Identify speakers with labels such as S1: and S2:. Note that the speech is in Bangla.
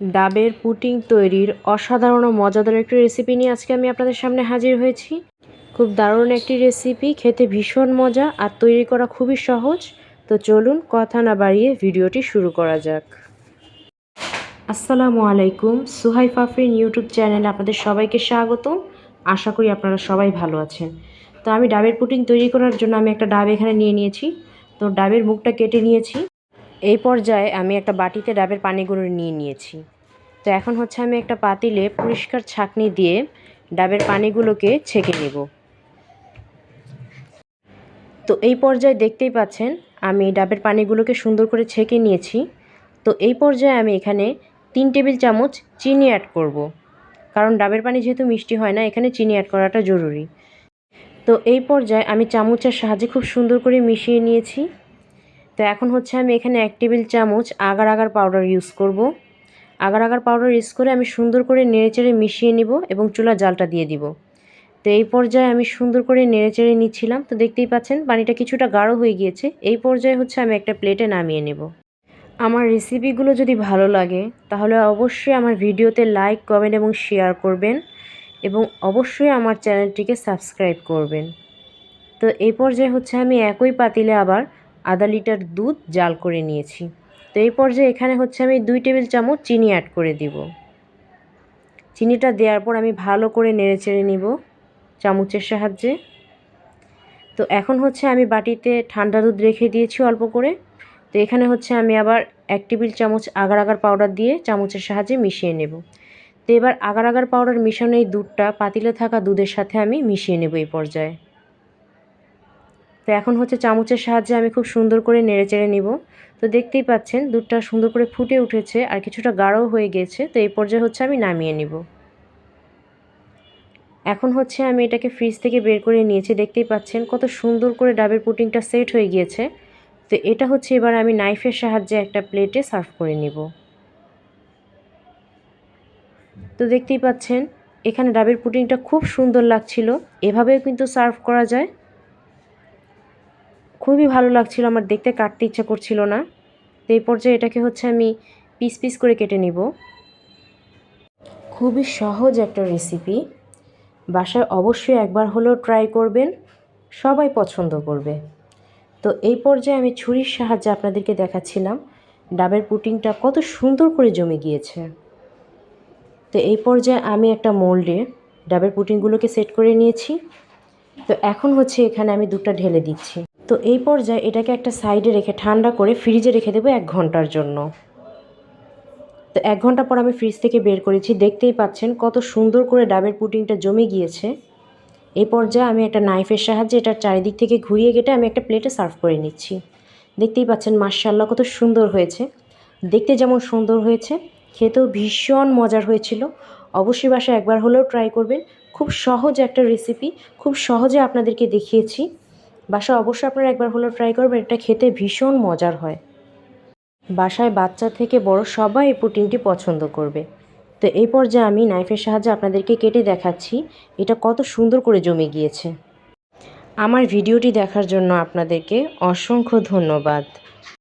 S1: ডাবের পুটিং তৈরির অসাধারণ মজাদার একটি রেসিপি নিয়ে আজকে আমি আপনাদের সামনে হাজির হয়েছি। খুব দারুণ একটি রেসিপি খেতে ভীষণ মজা আর তৈরি করা খুবই সহজ। তো চলুন কথা না বাড়িয়ে ভিডিওটি শুরু করা যাক। আসসালামু আলাইকুম সুহাই ফাফরিন ইউটিউব চ্যানেলে আপনাদের সবাইকে স্বাগতম। আশা করি আপনারা সবাই ভালো আছেন। তো আমি ডাবের পুটিং তৈরি করার জন্য আমি একটা ডাব এখানে নিয়ে নিয়েছি। তো ডাবের মুখটা কেটে নিয়েছি। পর্যায়ে আমি একটা বাটিতে ডাবের পানিগুলো নিয়ে নিয়েছি। তো এখন হচ্ছে আমি একটা পাতিলে পরিষ্কার ছাঁকনি দিয়ে ডাবের পানিগুলোকে ছেঁকে নেব। তো এই পর্যায়ে দেখতেই পাচ্ছেন, আমি ডাবের পানিগুলোকে সুন্দর করে ছেঁকে নিয়েছি। তো এই পর্যায়ে আমি এখানে তিন টেবিল চামচ চিনি অ্যাড করব। কারণ ডাবের পানি যেহেতু মিষ্টি হয় না, এখানে চিনি অ্যাড করাটা জরুরি। তো এই পর্যায়ে আমি চামচের সাহায্যে খুব সুন্দর করে মিশিয়ে নিয়েছি। এখন হচ্ছে আমি এখানে এক টেবিল চামচ আগার আগার পাউডার ইউজ করব। আগার আগার পাউডার ইউজ করে আমি সুন্দর করে নেড়েচেড়ে মিশিয়ে নিব এবং চুলা জালটা দিয়ে দিব। তো এই পর্যায়ে আমি সুন্দর করে নেড়েচেড়ে নিচ্ছিলাম। তো দেখতেই পাচ্ছেন পানিটা কিছুটা গাঢ় হয়ে গিয়েছে। এই পর্যায়ে হচ্ছে আমি একটা প্লেটে নামিয়ে নেব। আমার রেসিপিগুলো যদি ভালো লাগে, তাহলে অবশ্যই আমার ভিডিওতে লাইক কমেন্ট এবং শেয়ার করবেন এবং অবশ্যই আমার চ্যানেলটিকে সাবস্ক্রাইব করবেন। তো এই পর্যায়ে হচ্ছে আমি একই পাতিলে আবার আধা লিটার দুধ জাল করে নিয়েছি। তো এই পর্যায়ে এখানে হচ্ছে আমি দুই টেবিল চামচ চিনি অ্যাড করে দিব। চিনিটা দেওয়ার পর আমি ভালো করে নেড়ে চেড়ে নিব চামচের সাহায্যে। তো এখন হচ্ছে আমি বাটিতে ঠান্ডা দুধ রেখে দিয়েছি অল্প করে। তো এখানে হচ্ছে আমি আবার এক টেবিল চামচ আগার আগার পাউডার দিয়ে চামচের সাহায্যে মিশিয়ে নেব। তো এবার আগার আগার পাউডার মিশানো এই দুধটা পাতিলে থাকা দুধের সাথে আমি মিশিয়ে নেব এই পর্যায়ে। তো এখন হচ্ছে চামচের সাহায্যে আমি খুব সুন্দর করে নেড়ে চেড়ে নিব। তো দেখতেই পাচ্ছেন, দুধটা সুন্দর করে ফুটে উঠেছে আর কিছুটা গাঢ় হয়ে গেছে। তো এই পর্যায়ে হচ্ছে আমি নামিয়ে নিব। এখন হচ্ছে আমি এটাকে ফ্রিজ থেকে বের করে নিয়েছি। দেখতেই পাচ্ছেন, কত সুন্দর করে ডাবের পুটিংটা সেট হয়ে গিয়েছে। তো এটা হচ্ছে এবার আমি নাইফের সাহায্যে একটা প্লেটে সার্ভ করে নিব। তো দেখতেই পাচ্ছেন, এখানে ডাবের পুটিংটা খুব সুন্দর লাগছিল। এভাবেও কিন্তু সার্ভ করা যায়। খুবই ভালো লাগছিল, আমার দেখতে কাটতে ইচ্ছা করছিল না। তো এই পর্যায়ে এটাকে হচ্ছে আমি পিস পিস করে কেটে নিব। খুবই সহজ একটা রেসিপি বাসায় অবশ্যই একবার হলেও ট্রাই করবেন, সবাই পছন্দ করবে। তো এই পর্যায়ে আমি ছুরির সাহায্যে আপনাদেরকে দেখাচ্ছিলাম, ডাবের পুটিংটা কত সুন্দর করে জমে গিয়েছে। তো এই পর্যায়ে আমি একটা মোল্ডে ডাবের পুটিংগুলোকে সেট করে নিয়েছি। তো এখন হচ্ছে এখানে আমি দুধটা ঢেলে দিচ্ছি। তো এই পর্যায়ে এটাকে একটা সাইডে রেখে ঠান্ডা করে ফ্রিজে রেখে দেবো এক ঘণ্টার জন্য। তো এক ঘণ্টা পর আমি ফ্রিজ থেকে বের করেছি। দেখতেই পাচ্ছেন কত সুন্দর করে ডাবের পুটিংটা জমে গিয়েছে। এই পর্যায়ে আমি একটা নাইফের সাহায্যে এটার চারিদিক থেকে ঘুরিয়ে কেটে আমি একটা প্লেটে সার্ভ করে নিচ্ছি। দেখতেই পাচ্ছেন মার্শাল্লাহ কত সুন্দর হয়েছে। দেখতে যেমন সুন্দর হয়েছে, খেতেও ভীষণ মজার হয়েছিল। অবশ্যই বাসায় একবার হলেও ট্রাই করবেন। খুব সহজ একটা রেসিপি খুব সহজে আপনাদেরকে দেখিয়েছি। বাসায় অবশ্যই আপনারা একবার হলেও ট্রাই করবেন, এটা খেতে ভীষণ মজার হয়। বাসায় বাচ্চা থেকে বড় সবাই এই প্রোটিনটি পছন্দ করবে। তো এই পর্যায়ে আমি নাইফের সাহায্যে আপনাদেরকে কেটে দেখাচ্ছি, এটা কত সুন্দর করে জমে গিয়েছে। আমার ভিডিওটি দেখার জন্য আপনাদেরকে অসংখ্য ধন্যবাদ।